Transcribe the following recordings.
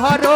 Bajarro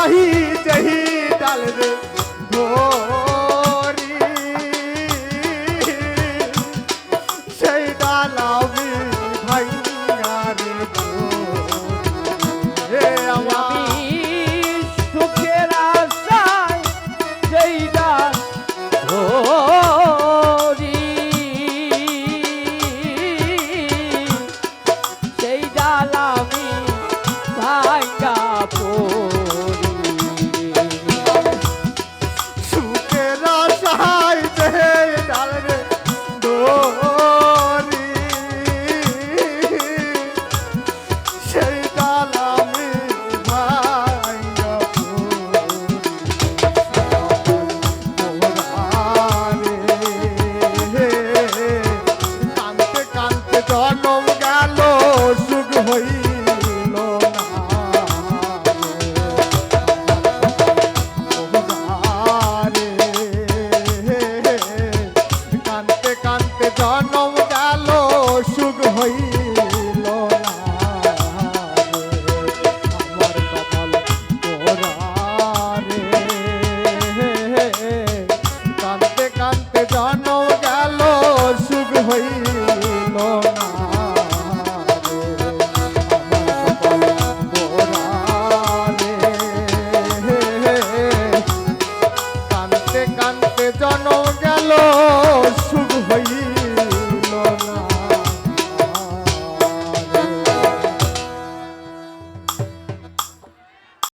ਨਹੀਂ ਜਹੀ ਡਾਲ ਦੇ জীবনও গেল সুখ হইল কানতে কানতে জন গেল